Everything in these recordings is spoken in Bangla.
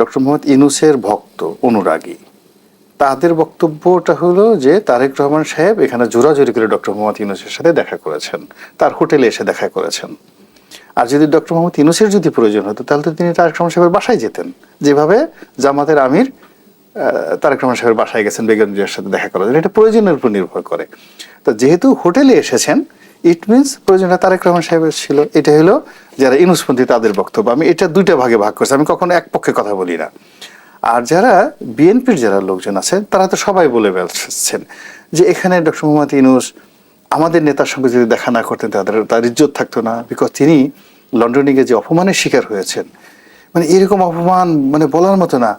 ডক্টর মোহাম্মদ ইনুসের ভক্ত অনুরাগী। তাদের বক্তব্যটা হলো যে, তারেক রহমান সাহেব এখানে জোরাজোরি করে ডক্টর মোহাম্মদ ইনুসের সাথে দেখা করেছেন। তার হোটেলে এসে দেখা করেছেন। আর যদি ডক্টর মোহাম্মদ ইনুসের যদি প্রয়োজন হতো, তাহলে তো তিনি তারেক রহমান সাহেবের বাসায় যেতেন। যেভাবে জামাতের আমির তারেক রহমান সাহেবের বাসায় গেছেন, বেগম জিয়ার সাথে দেখা করার জন্য। এটা প্রয়োজনের উপর নির্ভর করে। তো যেহেতু হোটেলে এসেছেন ইট মিনস প্রয়োজনটা তারেক রহমান সাহেবের ছিল, এটা হলো যারা ইনুসপন্থী তাদের বক্তব্য। আমি এটা দুইটা ভাগে ভাগ করছি, আমি কখনো এক পক্ষে কথা বলি না। আর যারা বিএনপির যারা লোকজন আছেন, তারা তো সবাই বলে বেড়াচ্ছেন যে এখানে ডক্টর মোহাম্মদ ইনুস আমাদের নেতার সঙ্গে যদি দেখা না করতেন, তাদের, তার ইজ্জত থাকতো না। বিকজ তিনি লন্ডনে যে অপমানের শিকার হয়েছেন মানে এরকম অপমান মানে বলার মতো না।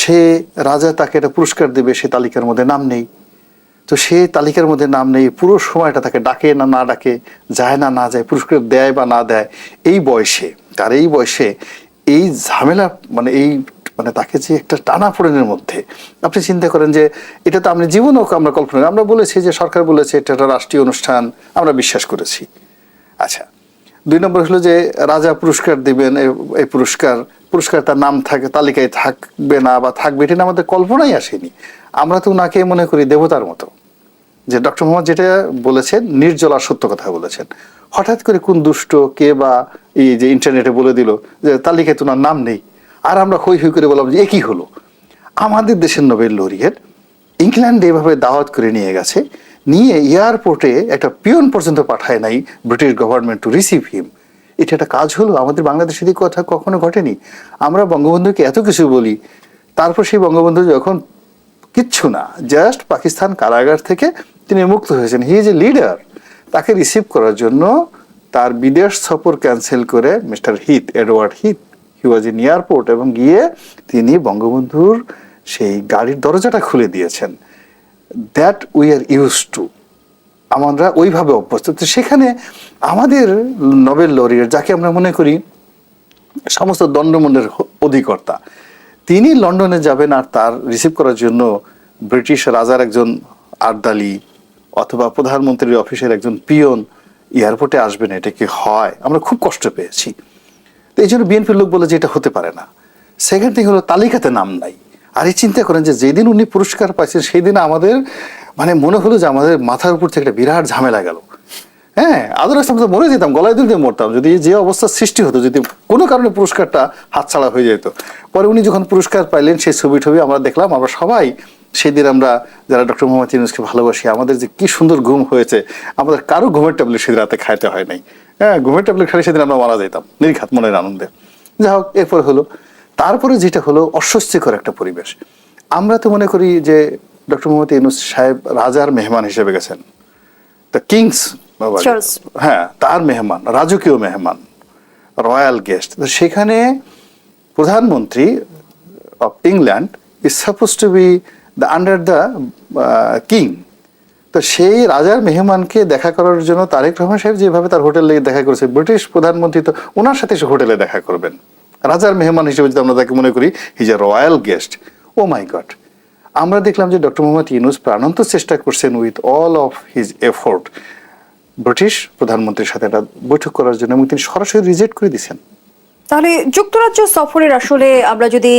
সে রাজা তাকে একটা পুরস্কার দেবে, সে তালিকার মধ্যে নাম নেই। তো সে তালিকার মধ্যে নাম নেই, পুরো সময়টা তাকে ডাকে না না ডাকে, যায় না না যায় পুরস্কার দেয় বা না দেয়, এই বয়সে, তার এই বয়সে এই ঝামেলা মানে এই মানে তাকে যে একটা টানা ফোড়েনের মধ্যে, আপনি চিন্তা করেন যে এটা তো আপনি জীবনেও আমরা কল্পনা। আমরা বলেছি যে সরকার বলেছে এটা একটা রাষ্ট্রীয় অনুষ্ঠান, আমরা বিশ্বাস করেছি আচ্ছা দুই নম্বর হলো যে রাজা পুরস্কার দিবেন এই পুরস্কার পুরস্কার তার নাম থাকে, তালিকায় থাকবে না বা থাকবে, এটা আমাদের কল্পনাই আসেনি। আমরা তো ওনাকে মনে করি দেবতার মতো। যে ডক্টর মোহাম্মদ যেটা বলেছেন, নির্জলা সত্য কথা বলেছেন। হঠাৎ করে কোন দুষ্ট কে বা এই যে ইন্টারনেটে বলে দিল যে তালিকায় তোমার নাম নেই, আর আমরা হই হই করে বললাম যে একই হলো? আমাদের দেশের নোবেল লরিয়েট ইংল্যান্ডে এভাবে দাওয়াত করে নিয়ে গেছে, নিয়ে এয়ারপোর্টে একটা পিয়ন পর্যন্ত পাঠায় নাই British government to receive him এটা একটা কাজ হলো, আমাদের বাংলাদেশের কথা কখনো ঘটেনি। আমরা বঙ্গবন্ধুকে এত কিছু বলি, তারপর সেই বঙ্গবন্ধু যখন কিচ্ছু না জাস্ট পাকিস্তান কারাগার থেকে তিনি মুক্ত হয়েছেন। হি ইজ এ লিডার তাকে রিসিভ করার জন্য তার বিদেশ সফর ক্যান্সেল করে mister Heath Edward Heath he was in airport এবং গিয়ে তিনি বঙ্গবন্ধুর সেই গাড়ির দরজাটা খুলে দিয়েছেন। That we are used to আমরা ওইভাবে অভ্যস্ত। তো সেখানে আমাদের নোবেল লরিয়ার, যাকে আমরা মনে করি সমস্ত দণ্ডমণ্ডের অধিকর্তা, তিনি লন্ডনে যাবেন আর তার রিসিভ করার জন্য ব্রিটিশ রাজার একজন আর্দালি অথবা প্রধানমন্ত্রীর অফিসের একজন পিয়ন এয়ারপোর্টে আসবেন, এটা কি হয়? আমরা খুব কষ্ট পেয়েছি। তো এই জন্য বিএনপির লোক বলে যে এটা হতে পারে না। সেকেন্ড থিং হলো, তালিকাতে নাম নাই। আর এই চিন্তা করেন যে যেদিন উনি পুরস্কার পাইছেন সেই দিন আমাদের মানে মনে হলো যে আমাদের মাথার উপর থেকে একটা বিরাট ঝামেলা গেল। হ্যাঁ আদারওয়াইজ আমরা তো মরে যেতাম, গলায় দিতে মরতাম। যদি যে অবস্থার সৃষ্টি হতো, যদি কোনো কারণে পুরস্কারটা হাতছাড়া হয়ে যেত। পরে উনি যখন পুরস্কার পাইলেন, সেই ছবি টবি আমরা দেখলাম, আমরা সবাই সেদিন আমরা যারা ডক্টর মোহাম্মদ ইউনুসকে ভালোবাসি, আমাদের যে কি সুন্দর ঘুম হয়েছে, আমাদের কারও ঘুমের ট্যাবলেট সেদিন রাতে খাইতে হয় নাই। হ্যাঁ ঘুমের ট্যাবলেট খাইলে সেদিন আমরা মারা যেতাম, নির্ঘাত মনের আনন্দে। যাই হোক, এরপর হলো, তারপরে যেটা হলো, অস্বস্তিকর একটা পরিবেশ। আমরা তো মনে করি যে ডক্টর মোহাম্মদ ইউনুস সাহেব রাজার মেহমান হিসেবে গেছেন। দ্য কিংস হ্যাঁ তার মেহমান রাজকীয় মেহমান রয়্যাল গেস্ট। তো সেখানে প্রধানমন্ত্রী of England is suppose to be the under the king তো সেই রাজার মেহমানকে দেখা করার জন্য তারেক রহমান সাহেব যেভাবে তার হোটেলে দেখা করেছে ব্রিটিশ প্রধানমন্ত্রী তো ওনার সাথে সে হোটেলে দেখা করবেন। রাজার মেহমান হিসেবে যদি আমরা তাকে মনে করি his a royal guest oh my god আমরা দেখলাম যে ডক্টর মোহাম্মদ ইউনুস প্রাণান্ত চেষ্টা করছেন with all of his effort British প্রধানমন্ত্রীর সাথে একটা বৈঠক করার জন্য এবং তিনি সরাসরি রিজেক্ট করে দিয়েছেন। তাহলে যুক্তরাজ্য সফরের আসলে আমরা যদি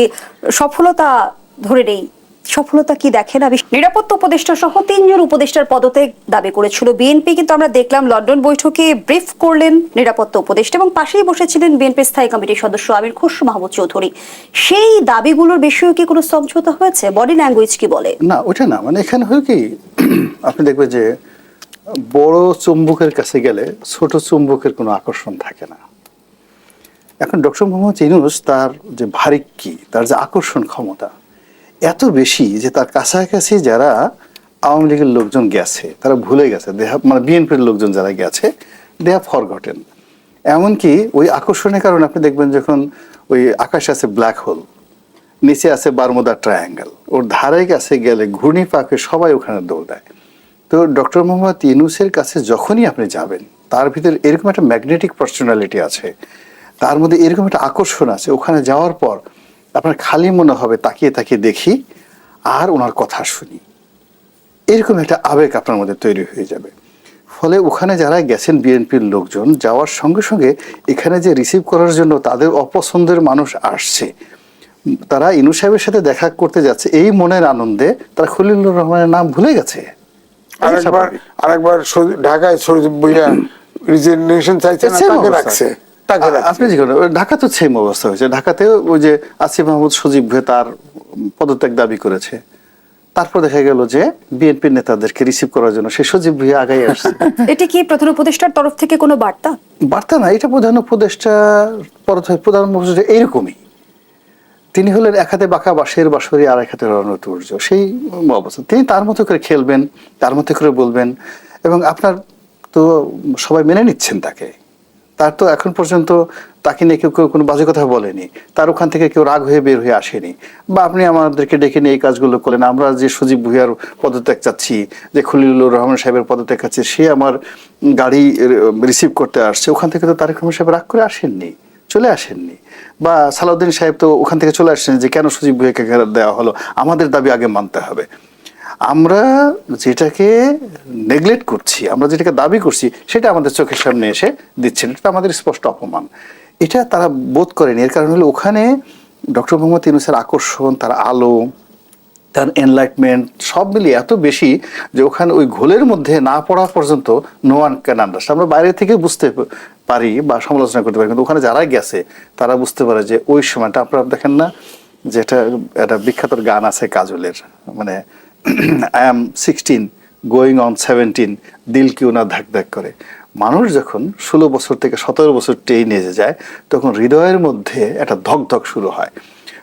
সফলতা ধরে নেই সফলতা কি দেখেন? আমি নিরাপত্তা উপদেষ্টা সহ তিনজন উপদেষ্টার পদত্যাগ দাবি করেছিল বিএনপি, কিন্তু আমরা দেখলাম লন্ডন বৈঠকে ব্রিফ করলেন নিরাপত্তা উপদেষ্টা এবং পাশেই বসেছিলেন বিএনপি স্থায়ী কমিটির সদস্য আমির খসরু মাহমুদ চৌধুরী। সেই দাবিগুলোর বিষয়ে কি কোনো সমঝোতা হয়েছে? বডি ল্যাঙ্গুয়েজ কি বলে? না ওটা না। মানে এখানে হয় কি, আপনি দেখবেন যে বড় চুম্বকের কাছে গেলে ছোট চুম্বকের কোনো আকর্ষণ থাকে না। এখন ডক্টর মোহাম্মদ ইনুস তার যে ভারিক্কি, তার যে আকর্ষণ ক্ষমতা এত বেশি যে তার কাছাকাছি যারা আওয়ামী লীগের লোকজন গেছে, তারা ভুলে গেছে। দে মানে বিএনপির লোকজন যারা গেছে, দে হ্যাভ ফরগটেন। এমনকি ওই আকর্ষণের কারণে আপনি দেখবেন যখন ওই আকাশে আছে ব্ল্যাক হোল, নিচে আছে বারমুদা ট্রায়াঙ্গেল, ওর ধারে কাছে গেলে ঘূর্ণি পাকে সবাই ওখানে দৌড় দেয়। তো ডক্টর মোহাম্মদ ইউনুসের কাছে যখনই আপনি যাবেন, তার ভিতরে এরকম একটা ম্যাগনেটিক পার্সোনালিটি আছে, তার মধ্যে এরকম একটা আকর্ষণ আছে। ওখানে যাওয়ার পর আপনার খালি মনে হবে তাকিয়ে তাকিয়ে দেখি আর ওনার কথা শুনি। এরকম একটা আবেগ আপনার মধ্যে তৈরি হয়ে যাবে। ফলে ওখানে যারা গেছেন বিএনপির লোকজন যাওয়ার সঙ্গে সঙ্গে এখানে যে রিসিভ করার জন্য তাদের অপছন্দের মানুষ আসছে। তারা ইনু সাহেবের সাথে দেখা করতে যাচ্ছে এই মনের আনন্দে তারা খলিলুর রহমানের নাম ভুলে গেছে। আরেকবার স্বাভাবিক। আরেকবার ঢাকায় ভুইয়া রিজিগনেশন চাইছে না তাকে রাখছে। আপনি যে ঢাকা তো সেম অবস্থা হয়েছে। ঢাকাতেও ওই যে আসিফ মাহমুদ সজীব ভুয়ে তার পদত্যাগ দাবি করেছে। তারপর দেখা গেল যে বিএনপির নেতাদেরকে রিসিভ করার জন্য সে সজীব ভুইয়া আগাই আসছে। এটি কি প্রধান উপদেষ্টার তরফ থেকে কোনো বার্তা? বার্তা না এটা প্রধান উপদেষ্টা প্রধান উপদেষ্টা এইরকমই তিনি হলেন এক হাতে বাঁকা বাঁশের বাঁশরি আর এক হাতে রণতুর্য সেই অবস্থা। তিনি তার মতো করে খেলবেন তার মতো করে বলবেন এবং আপনার তো সবাই মেনে নিচ্ছেন তাকে। তার তো এখন পর্যন্ত তাকে নিয়ে কেউ কেউ কোনো বাজে কথা বলেনি। তার ওখান থেকে কেউ রাগ হয়ে বের হয়ে আসেনি। বা আপনি আমাদেরকে ডেকে নিয়ে এই কাজগুলো করলেন। আমরা যে সজীব ভুইয়ার পদত্যাগ চাচ্ছি, যে খলিলুর রহমান সাহেবের পদত্যাগ চাচ্ছি, সে আমার গাড়ি রিসিভ করতে আসছে। ওখান থেকে তো তারেক রহমান সাহেব রাগ করে আসেননি, চলে আসেননি। বা সালাউদ্দিন সাহেব তো ওখান থেকে চলে আসছেন যে, কেন সজীব ভুইয়াকে দেওয়া হলো? আমাদের দাবি আগে মানতে হবে। আমরা যেটাকে নেগলেক্ট করছি, আমরা যেটাকে দাবি করছি, সেটা আমাদের চোখের সামনে এসে দিচ্ছেন এটা আমাদের স্পষ্ট অপমান। এটা তারা বোধ করেনি। এর কারণ হলো ওখানে ডক্টর মোহাম্মদ ইউনুসের আকর্ষণ, তার আলো, তার এনলাইটমেন্ট সব মিলিয়ে এত বেশি যে ওখানে ওই ঘোলের মধ্যে না পড়া পর্যন্ত নো ওয়ান ক্যান আন্ডারস্ট্যান্ড আমরা বাইরে থেকে বুঝতে পারি বা সমালোচনা করতে পারি, কিন্তু ওখানে যারা গেছে, তারা বুঝতে পারে যে ওই সময়টা, আপনারা দেখেন না, যেটা একটা বিখ্যাত গান আছে কাজলের মানে I am sixteen going on seventeen দিল কেউ না ধাক ধাক করে। মানুষ যখন ষোলো বছর থেকে সতেরো বছর টেনে যায়, তখন হৃদয়ের মধ্যে একটা ধক ধক শুরু হয়।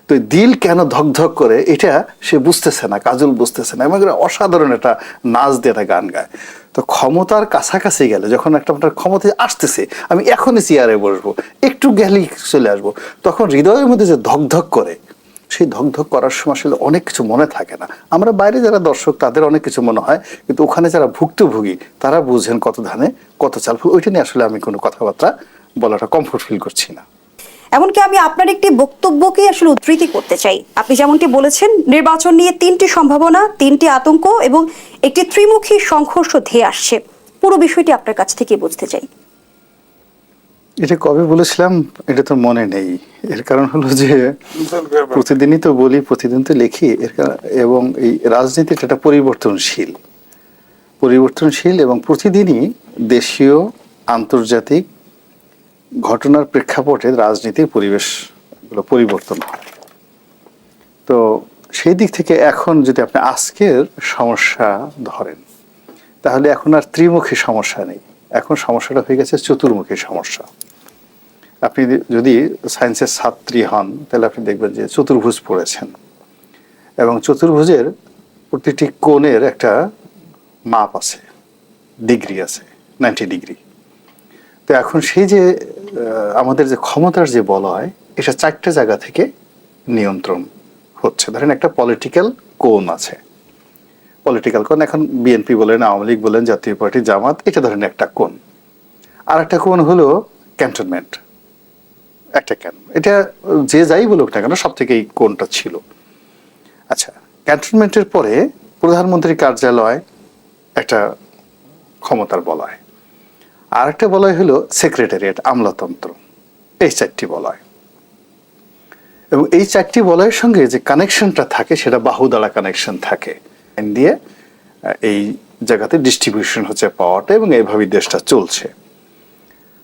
তো দিল কেন ধক ধক করে, এটা সে বুঝতেছে না, কাজল বুঝতেছে না, এবং অসাধারণ একটা নাচ দিয়ে একটা গান গায়। তো ক্ষমতার কাছাকাছি গেলে, যখন একটা আপনার ক্ষমতায় আসতেছে, আমি এখনই চেয়ারে বসবো, একটু গেলেই চলে আসব, তখন হৃদয়ের মধ্যে যে ধক ধক করে সেই ধকধক করার সময় আসলে অনেক কিছু মনে থাকে না। আমরা বাইরে যারা দর্শক, তাদের অনেক কিছু মনে হয়, কিন্তু ওখানে যারা ভুক্তভোগী, তারা বুঝেন কত ধানে, কত চাল ওইটা নিয়ে আসলে আমি কোনো কথাবার্তা বলাটা কমফোর্ট ফিল করছি না। এমনকি আমি আপনার একটি বক্তব্যকে আসলে উদ্ধৃতি করতে চাই। আপনি যেমনটি বলেছেন, নির্বাচন নিয়ে তিনটি সম্ভাবনা, তিনটি আতঙ্ক এবং একটি ত্রিমুখী সংঘর্ষ ধেয়ে আসছে। পুরো বিষয়টি আপনার কাছ থেকে বুঝতে চাই। এটা কবে বলেছিলাম? এটা তো মনে নেই। এর কারণ হলো যে প্রতিদিনই তো বলি, প্রতিদিন তো লিখি। এর এবং এই রাজনীতিটা একটা পরিবর্তনশীল। পরিবর্তনশীল এবং প্রতিদিনই দেশীয় আন্তর্জাতিক ঘটনার প্রেক্ষাপটে রাজনীতির পরিবেশগুলো পরিবর্তন হয়। তো সেই দিক থেকে এখন যদি আপনি আজকের সমস্যা ধরেন, তাহলে এখন আর ত্রিমুখী সমস্যা নেই। এখন সমস্যাটা হয়ে গেছে চতুর্মুখী সমস্যা। আপনি যদি সায়েন্সের ছাত্রী হন, তাহলে আপনি দেখবেন যে চতুর্ভুজ পড়েছেন। এবং চতুর্ভুজের প্রতিটি কোণের একটা মাপ আছে, ডিগ্রি আছে, নাইনটি ডিগ্রি। তো এখন সেই যে আমাদের যে ক্ষমতার যে বলয় এটা চারটে জায়গা থেকে নিয়ন্ত্রণ হচ্ছে। ধরেন একটা পলিটিক্যাল কোণ আছে। পলিটিক্যাল কোন এখন বিএনপি বলেন, আওয়ামী লীগ বলেন, জাতীয় পার্টি, জামাত, এটা ধরেন একটা কোন আর একটা কোন হলো ক্যান্টনমেন্ট একটা কেন? এটা যে যাই বলুক না কেন, সব থেকে এই কোণটা ছিল। আচ্ছা ক্যান্টনমেন্টের পরে প্রধানমন্ত্রী কার্যালয় একটা ক্ষমতার বলয়। আর একটা বলয় হলো সেক্রেটারিয়েট আমলাতন্ত্র। এই চারটি বলয়। এবং এই চারটি বলয়ের সঙ্গে যে কানেকশনটা থাকে, সেটা বাহুদারা কানেকশন থাকে। লাইন দিয়ে এই জায়গাতে ডিস্ট্রিবিউশন হচ্ছে পাওয়াটা এবং এইভাবেই দেশটা চলছে।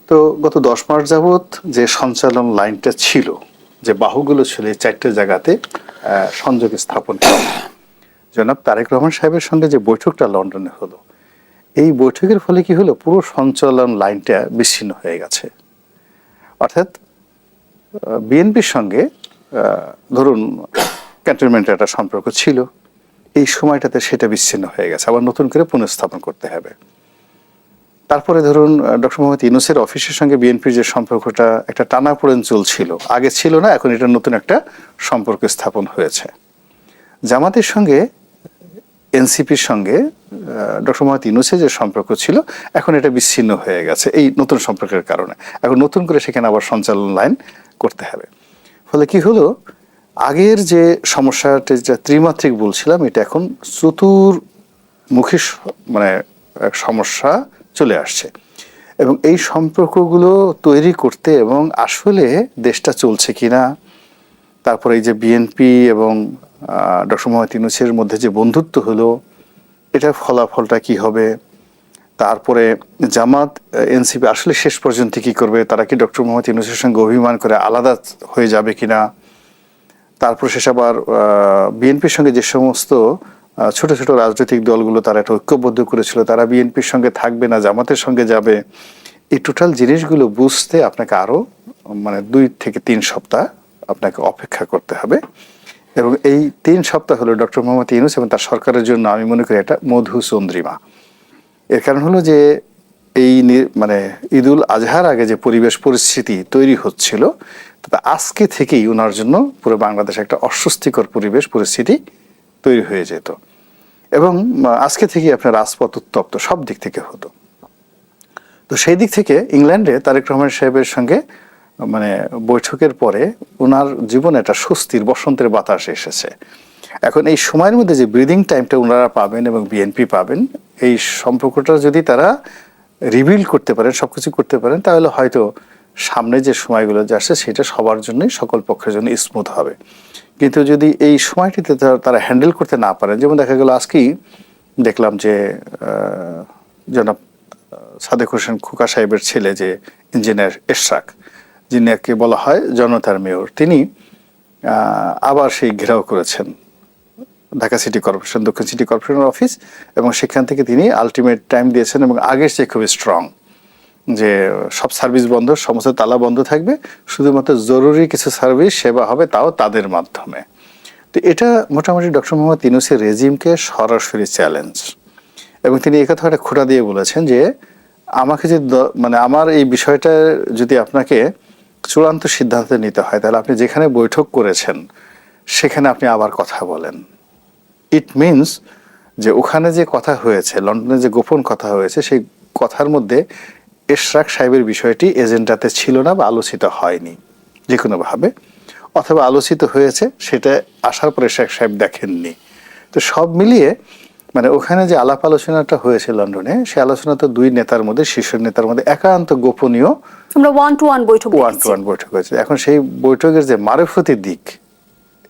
তো গত দশ মাস যাবৎ যে সঞ্চালন লাইনটা ছিল, যে বাহুগুলো ছিল এই চারটে জায়গাতে সংযোগ স্থাপন। জনাব তারেক রহমান সাহেবের সঙ্গে যে বৈঠকটা লন্ডনে হলো, এই বৈঠকের ফলে কি হলো? পুরো সঞ্চালন লাইনটা বিচ্ছিন্ন হয়ে গেছে। অর্থাৎ বিএনপির সঙ্গে ধরুন ক্যান্টনমেন্টের একটা সম্পর্ক ছিল। এই সময়টাতে সেটা বিচ্ছিন্ন হয়ে গেছে। আবার নতুন করে পুনঃস্থাপন করতে হবে। তারপরে ধরুন ডক্টর মোহাম্মদ ইউনুসের অফিসের সঙ্গে বিএনপির যে সম্পর্কটা, একটা টানাপোড়েন চলছিল। আগে ছিল না, এখন এটা নতুন একটা সম্পর্ক স্থাপন হয়েছে। জামাতের সঙ্গে, এনসিপির সঙ্গে ডক্টর মোহাম্মদ ইউনুসের যে সম্পর্ক ছিল, এখন এটা বিচ্ছিন্ন হয়ে গেছে, এই নতুন সম্পর্কের কারণে। এখন নতুন করে সেখানে আবার সঞ্চালন লাইন করতে হবে। ফলে কি হলো? আগের যে সমস্যাটা যেটা ত্রিমাত্রিক বলছিলাম, এটা এখন চতুর্মুখী স- মানে এক সমস্যা চলে আসছে। এবং এই সম্পর্কগুলো তৈরি করতে এবং আসলে দেশটা চলছে কি না তারপরে এই যে বিএনপি এবং ডক্টর মোহাম্মদ ইউনুসের মধ্যে যে বন্ধুত্ব হলো, এটার ফলাফলটা কি হবে? তারপরে জামাত এনসিপি আসলে শেষ পর্যন্ত কি করবে? তারা কি ডক্টর মোহাম্মদ ইউনুসের সঙ্গে অভিমান করে আলাদা হয়ে যাবে কিনা? তারপর শেষ আবার বিএনপির সঙ্গে যে সমস্ত ছোট ছোট রাজনৈতিক দলগুলো তারা একটা ঐক্যবদ্ধ করেছিল, তারা বিএনপির সঙ্গে থাকবে না, জামাতের সঙ্গে যাবে, এই টোটাল জিনিসগুলো বুঝতে আপনাকে আরও মানে দুই থেকে তিন সপ্তাহ আপনাকে অপেক্ষা করতে হবে। এবং এই তিন সপ্তাহ হলো ডক্টর মোহাম্মদ ইউনুস এবং তার সরকারের জন্য আমি মনে করি এটা মধু চন্দ্রিমা এর কারণ হলো যে এই মানে ঈদুল আজহার আগে যে পরিবেশ পরিস্থিতি তৈরি হচ্ছিল, তাতে আজকে থেকেই ওনার জন্য পুরো বাংলাদেশে একটা অস্বস্তিকর পরিবেশ পরিস্থিতি তৈরি হয়ে যেত। এবং আজকে থেকেই আপনার রাজপথ উত্তপ্ত, সব দিক থেকে হতো। তো সেই দিক থেকে ইংল্যান্ডে তারেক রহমান সাহেবের সঙ্গে মানে বৈঠকের পরে ওনার জীবনে একটা স্বস্তির, বসন্তের বাতাস এসেছে। এখন এই সময়ের মধ্যে যে ব্রিদিং টাইমটা ওনারা পাবেন এবং বিএনপি পাবেন, এই সম্পর্কটা যদি তারা রিভিল করতে পারেন সব সবকিছু করতে পারেন, তাহলে হয়তো সামনে যে সময়গুলো যে আসছে, সেটা সবার জন্যই সকল পক্ষের জন্য স্মুথ হবে। কিন্তু যদি এই সময়টিতে তারা- হ্যান্ডেল করতে না পারেন, যেমন দেখা গেল আজকেই দেখলাম যে জনাব সাদেক হোসেন খোকা সাহেবের ছেলে যে ইঞ্জিনিয়ার এশরাক যিনাকে বলা হয় জনতার মেয়র, তিনি আবার সেই ঘেরাও করেছেন। ঢাকা সিটি কর্পোরেশন, দক্ষিণ সিটি কর্পোরেশনের অফিস, এবং সেখান থেকে তিনি আলটিমেট টাইম দিয়েছেন এবং আগের চেয়ে খুবই স্ট্রং যে সব সার্ভিস বন্ধ, সমস্ত তালা বন্ধ থাকবে, শুধুমাত্র জরুরি কিছু সার্ভিস সেবা হবে তাও তাদের মাধ্যমে। তো এটা মোটামুটি ডক্টর মোহাম্মদ ইনুসের রেজিমকে সরাসরি চ্যালেঞ্জ এবং তিনি এই একটা খোটা দিয়ে বলেছেন যে, আমাকে যে দ- মানে আমার এই বিষয়টা যদি আপনাকে চূড়ান্ত সিদ্ধান্ত নিতে হয়, তাহলে আপনি যেখানে বৈঠক করেছেন, সেখানে আপনি আবার কথা বলেন। ইট মিনস যে ওখানে যে কথা হয়েছে লন্ডনে যে গোপন কথা হয়েছে সেই কথার মধ্যে এশরাক সাহেবের বিষয়টি এজেন্ডাতে ছিল না বা আলোচিত হয়নি যে কোনোভাবে অথবা আলোচিত হয়েছে সেটা আসার পরে শেখ সাহেব দেখেননি। তো সব মিলিয়ে মানে ওখানে যে আলাপ আলোচনাটা হয়েছে লন্ডনে সে আলোচনা তো দুই নেতার মধ্যে শীর্ষ নেতার মধ্যে একান্ত গোপনীয় আমরা ওয়ান টু ওয়ান বৈঠক ওয়ান টু ওয়ান বৈঠক হয়েছে। এখন সেই বৈঠকের যে মারফতি দিক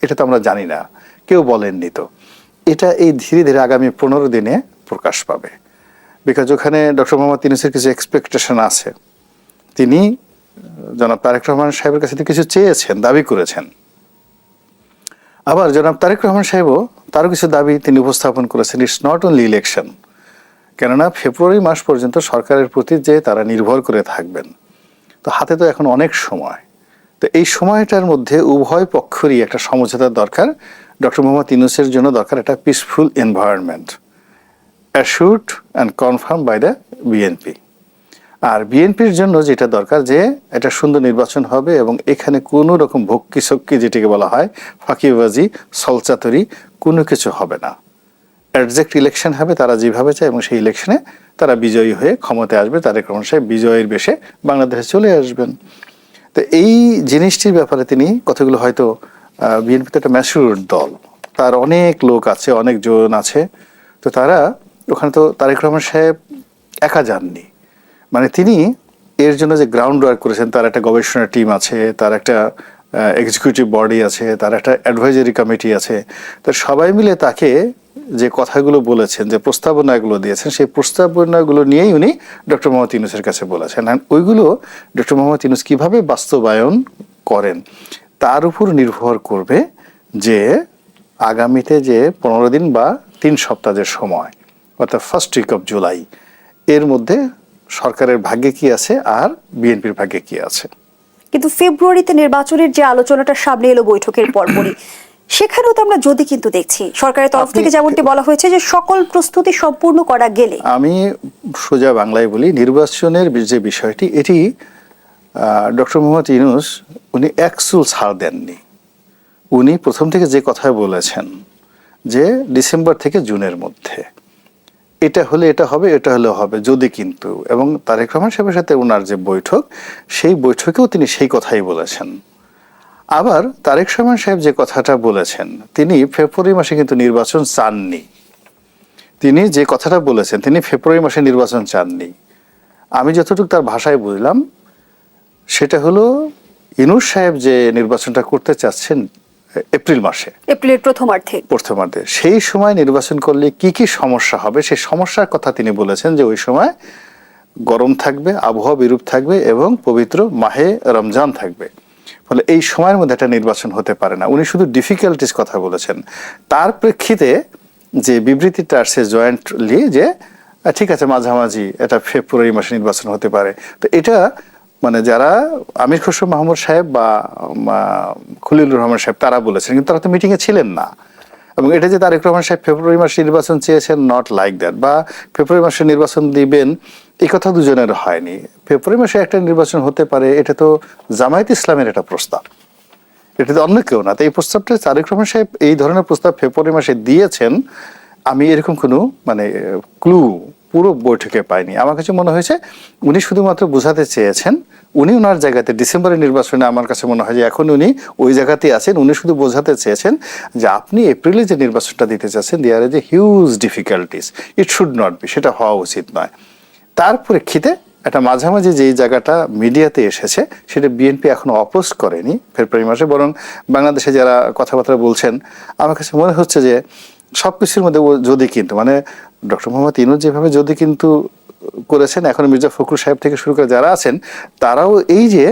এটা তো আমরা জানি না। কেউ বলেননি তো। এটা এই ধীরে ধীরে আগামী পনেরো দিনে প্রকাশ পাবে। বিকজ ওখানে ডক্টর মোহাম্মদ তিনুসের কিছু এক্সপেকটেশন আছে। তিনি, জনাব তারেক রহমান সাহেবের কাছে কিছু চেয়েছেন, দাবি করেছেন। আবার জনাব তারেক রহমান সাহেবও তারও কিছু দাবি তিনি উপস্থাপন করেছেন। ইটস নট অনলি ইলেকশন কেননা ফেব্রুয়ারি মাস পর্যন্ত সরকারের প্রতি যে তারা নির্ভর করে থাকবেন। তো হাতে তো এখন অনেক সময়। তো এই সময়টার মধ্যে উভয় পক্ষেরই একটা সমঝোতার দরকার। ডক্টর মোহাম্মদ ইউনুসের জন্য দরকার একটা peaceful environment assured and confirm by the BNP আর বিএনপির জন্য যেটা দরকার যে এটা সুন্দর নির্বাচন হবে এবং এখানে কোনো রকম ভক্কি সক্কি যেটাকে বলা হয়, ফাঁকিবাজি, সলচাতরি কোনো কিছু হবে না। অ্যাডজেক্ট ইলেকশন হবে, তারা যেভাবে চায় এবং সেই ইলেকশনে তারা বিজয়ী হয়ে ক্ষমতায় আসবে, তাদের সাহেব বিজয়ের বেশে বাংলাদেশে চলে আসবেন। তো এই জিনিসটির ব্যাপারে তিনি কতগুলো হয়তো বিএনপিতে একটা ম্যাচুর দল। তার অনেক লোক আছে অনেক জন আছে। তো তারা ওখানে তো তারেক রহমান সাহেব একা যাননি। মানে তিনি এর জন্য যে গ্রাউন্ড ওয়ার্ক করেছেন, তার একটা গবেষণা টিম আছে, তার একটা এক্সিকিউটিভ বডি আছে, তার একটা অ্যাডভাইজারি কমিটি আছে। তো সবাই মিলে তাকে যে কথাগুলো বলেছেন, যে প্রস্তাবনাগুলো দিয়েছেন, সেই প্রস্তাবনাগুলো নিয়েই উনি ডক্টর মোহাম্মদ ইউনুসের কাছে বলেছেন। ওইগুলো ডক্টর মোহাম্মদ ইউনুস কীভাবে বাস্তবায়ন করেন, তার উপর নির্ভর করবে যে আগামীতে যে পনেরো দিন বা তিন সপ্তাহের সময়, অর্থাৎ ফার্স্ট উইক অফ জুলাই এর মধ্যে সরকারের ভাগ্যে কি আছে আর বিএনপির ভাগ্যে কি আছে। কিন্তু ফেব্রুয়ারিতে নির্বাচনের যে আলোচনাটা সামনে এলো বৈঠকের পরপরই সেখানেও তো আমরা যদি কিন্তু দেখছি সরকারের তরফ থেকে যেমনটি বলা হয়েছে যে সকল প্রস্তুতি সম্পূর্ণ করা গেলে। আমি সোজা বাংলায় বলি নির্বাচনের যে বিষয়টি এটি ডক্টর মোহাম্মদ ইউনুস উনি একচুল ছাড় দেননি। উনি প্রথম থেকে যে কথা বলেছেন যে ডিসেম্বর থেকে জুনের মধ্যে। এটা হলে এটা হবে এটা হলে হবে যদি কিন্তু। এবং তারেক রহমান সাহেবের সাথে ওনার যে বৈঠক সেই বৈঠকেও তিনি সেই কথাই বলেছেন। আবার তারেক রহমান সাহেব যে কথাটা বলেছেন তিনি ফেব্রুয়ারি মাসে কিন্তু নির্বাচন চাননি। তিনি যে কথাটা বলেছেন তিনি ফেব্রুয়ারি মাসে নির্বাচন চাননি। আমি যতটুকু তার ভাষায় বুঝলাম সেটা হলো ইনুস সাহেব যে নির্বাচনটা করতে চাচ্ছেন এপ্রিল মাসে। এপ্রিলের প্রথমার্ধে। প্রথমার্ধে। সেই সময় নির্বাচন করলে কি কি সমস্যা হবে সেই সমস্যার কথা তিনি বলেছেন যে ওই সময় গরম থাকবে আবহাওয়া বিরূপ থাকবে এবং পবিত্র মাহে রমজান থাকবে। ফলে এই সময়ের মধ্যে একটা নির্বাচন হতে পারে না। উনি শুধু ডিফিকাল্টিস কথা বলেছেন। তার প্রেক্ষিতে যে বিবৃতিটা আসছে জয়েন্টলি যে ঠিক আছে, মাঝামাঝি এটা ফেব্রুয়ারি মাসে নির্বাচন হতে পারে। তো এটা মানে যারা আমির খসরু মাহমুদ সাহেব বা খলিলুর রহমান সাহেব তারা বলেছেন, কিন্তু তারা তো মিটিংয়ে ছিলেন না। এবং এটা যে তারেক রহমান সাহেব ফেব্রুয়ারি মাসে নির্বাচন চেয়েছেন নট লাইক দ্যাট বা ফেব্রুয়ারি মাসে নির্বাচন দিবেন এই কথা দুজনের হয়নি। ফেব্রুয়ারি মাসে একটা নির্বাচন হতে পারে, এটা তো জামায়াত ইসলামের একটা প্রস্তাব। এটা তো অন্য কেউ না। তো এই প্রস্তাবটা তারেক রহমান সাহেব এই ধরনের প্রস্তাব ফেব্রুয়ারি মাসে দিয়েছেন, আমি এরকম কোনো মানে ক্লু পুরো বৈঠকে পাইনি। আমার কাছে মনে হয়েছে উনি শুধুমাত্র বোঝাতে চেয়েছেন, উনি ওনার জায়গাতে ডিসেম্বরের নির্বাচনে আমার কাছে মনে হয় যে এখন উনি ওই জায়গাতেই আছেন, উনি শুধু বোঝাতে চেয়েছেন যে আপনি এপ্রিলে যে নির্বাচনটা দিতে চাচ্ছেন there a huge difficulties it should not be সেটা হওয়া উচিত নয়। তার প্রেক্ষিতে একটা মাঝামাঝি যেই জায়গাটা মিডিয়াতে এসেছে, সেটা বিএনপি এখনও অপোজ করেনি ফেব্রুয়ারি মাসে, বরং বাংলাদেশে যারা কথাবার্তা বলছেন, আমার কাছে মনে হচ্ছে যে সবকিছুর মধ্যে ও যদি কিন্তু মানে ডক্টর মোহাম্মদ ইনুজ যেভাবে যদি কিন্তু করেছেন, এখন মির্জা ফখরুল সাহেব থেকে শুরু করে যারা আছেন, তারাও এই যে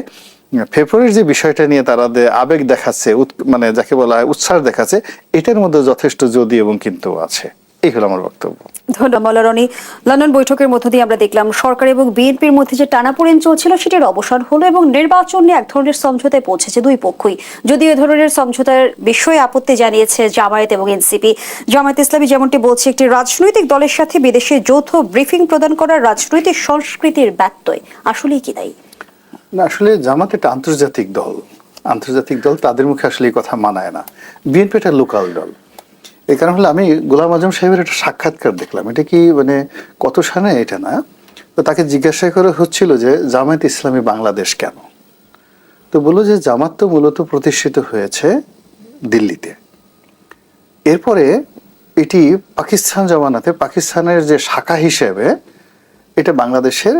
ফেব্রুয়ারির যে বিষয়টা নিয়ে তারা আবেগ দেখাচ্ছে মানে যাকে বলা হয় উচ্ছ্বাস দেখাচ্ছে, এটার মধ্যে যথেষ্ট যদি এবং কিন্তু আছে। এই হলো আমার বক্তব্য। ধন্যবাদ, মলারণী। লন্ডন বৈঠকের মধ্য দিয়ে আমরা দেখলাম, সরকার এবং বিএনপির মধ্যে যে টানাপোড়েন চলছিল, সেটির অবসান হলো এবং নির্বাচন নিয়ে এক ধরনের সমঝোতায় পৌঁছেছে দুই পক্ষই। যদিও এ ধরনের সমঝোতার বিষয়ে আপত্তি জানিয়েছে জামায়াত এবং এনসিপি। জামায়াত ইসলামী যেমনটি বলছে, একটি রাজনৈতিক দলের সাথে বিদেশে যৌথ ব্রিফিং প্রদান করার রাজনৈতিক সংস্কৃতির ব্যত্যয়। আসলেই কি না, আসলে জামাত একটা আন্তর্জাতিক দল। আন্তর্জাতিক দল তাদের মুখে আসলে এই কথা মানায় না। বিএনপি একটা লোকাল দল। এই কারণ হলো আমি গোলাম আজম সাহেবের একটা সাক্ষাৎকার দেখলাম। এটা কি মানে কত সালে? এটা না। তো তাকে জিজ্ঞাসা করা হচ্ছিল যে, জামায়াত ইসলামী বাংলাদেশ কেন? তো বলল যে, জামাত তো মূলত প্রতিষ্ঠিত হয়েছে দিল্লিতে। এরপরে এটি পাকিস্তান জমানাতে, পাকিস্তানের যে শাখা হিসেবে, এটা বাংলাদেশের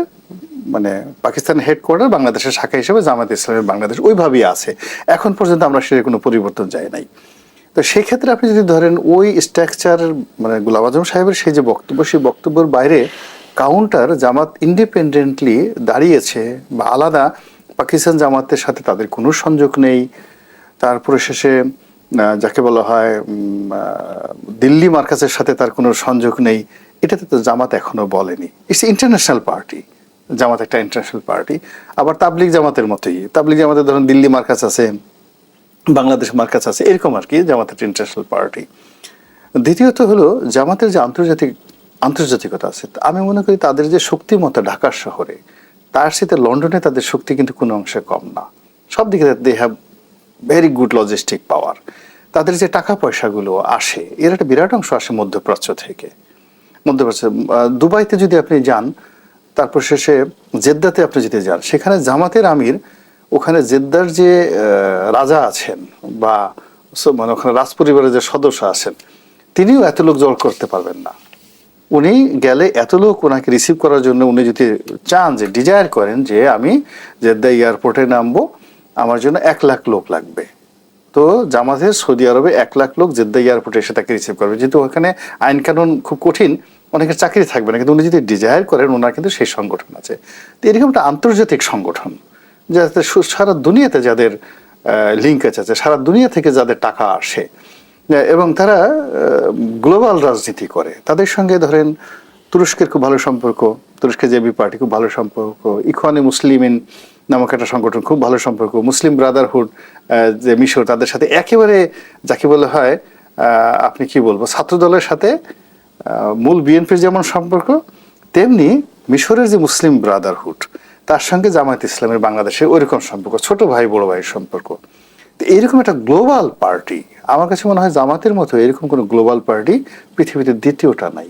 মানে পাকিস্তানের হেডকোয়ার্টার বাংলাদেশের শাখা হিসেবে জামাত ইসলামের বাংলাদেশ ওইভাবেই আছে। এখন পর্যন্ত আমরা সেটা কোনো পরিবর্তন যাই নাই। তো সেক্ষেত্রে আপনি যদি ধরেন ওই স্ট্রাকচার মানে গুলাম আজম সাহেবের সেই যে বক্তব্য, সেই বক্তব্যের বাইরে কাউন্টার জামাত ইন্ডিপেন্ডেন্টলি দাঁড়িয়েছে বা আলাদা পাকিস্তান জামাতের সাথে তাদের কোনো সংযোগ নেই। তারপরে শেষে যাকে বলা হয় দিল্লি মার্কাজের সাথে তার কোনো সংযোগ নেই। এটাতে তো জামাত এখনও বলেনি। ইটস ইন্টারন্যাশনাল পার্টি জামাত একটা ইন্টারন্যাশনাল পার্টি আবার তাবলিগ জামাতের মতোই। তাবলিগ জামাতের ধরুন দিল্লি মার্কাজ আছে বাংলাদেশ মার্কাজ আছে, এরকম আর কি, জামাতের ইন্টারন্যাশনাল পার্টি দ্বিতীয়ত হলো, জামাতের যে আন্তর্জাতিক, আন্তর্জাতিকতা আছে, আমি মনে করি তাদের যে শক্তিমত্তা ঢাকার শহরে, তার সাথে লন্ডনে তাদের শক্তি কিন্তু কোনো অংশে কম না। সব দিকে they have very good logistic power তাদের যে টাকা পয়সাগুলো আসে, এর একটা বিরাট অংশ আসে মধ্যপ্রাচ্য থেকে। মধ্যপ্রাচ্য দুবাইতে যদি আপনি যান, তারপর শেষে জেদ্দাতে আপনি যদি যান, সেখানে জামাতের আমির ওখানে জেদ্দার যে রাজা আছেন বা মানে ওখানে রাজ পরিবারের যে সদস্য আছেন, তিনিও এত লোক জড় করতে পারবেন না। উনি গেলে এত লোক ওনাকে রিসিভ করার জন্য উনি যদি চান যে ডিজায়ার করেন যে, আমি জেদ্দা এয়ারপোর্টে নামবো, আমার জন্য এক লাখ লোক লাগবে। তো জামাতের সৌদি আরবে এক লাখ লোক জেদ্দা এয়ারপোর্টে এসে তাকে রিসিভ করবে। যেহেতু ওখানে আইন কানুন খুব কঠিন, অনেকের চাকরি থাকবে না, কিন্তু উনি যদি ডিজায়ার করেন, ওনার কিন্তু সেই সংগঠন আছে। তো এরকম একটা আন্তর্জাতিক সংগঠন। যাতে সারা দুনিয়াতে যাদের লিঙ্কেজ আছে, সারা দুনিয়া থেকে যাদের টাকা আসে এবং তারা গ্লোবাল রাজনীতি করে, তাদের সঙ্গে ধরেন তুরস্কের খুব ভালো সম্পর্ক তুরস্কের জেবি পার্টি খুব ভালো সম্পর্ক, ইখওয়ানে মুসলিমিন নামক একটা সংগঠন খুব ভালো সম্পর্ক, মুসলিম ব্রাদারহুড যে মিশর, তাদের সাথে একেবারে যাকে বলা হয় আপনি কি বলব ছাত্র দলের সাথে মূল বিএনপির যেমন সম্পর্ক, তেমনি মিশরের যে মুসলিম ব্রাদারহুড তার সঙ্গে জামায়াত ইসলামের বাংলাদেশে ওইরকম সম্পর্ক, ছোট ভাই, বড় ভাইয়ের সম্পর্ক। তো এইরকম একটা গ্লোবাল পার্টি আমার কাছে মনে হয় জামাতের মতো এরকম কোনো গ্লোবাল পার্টি পৃথিবীতে দ্বিতীয়টা নাই।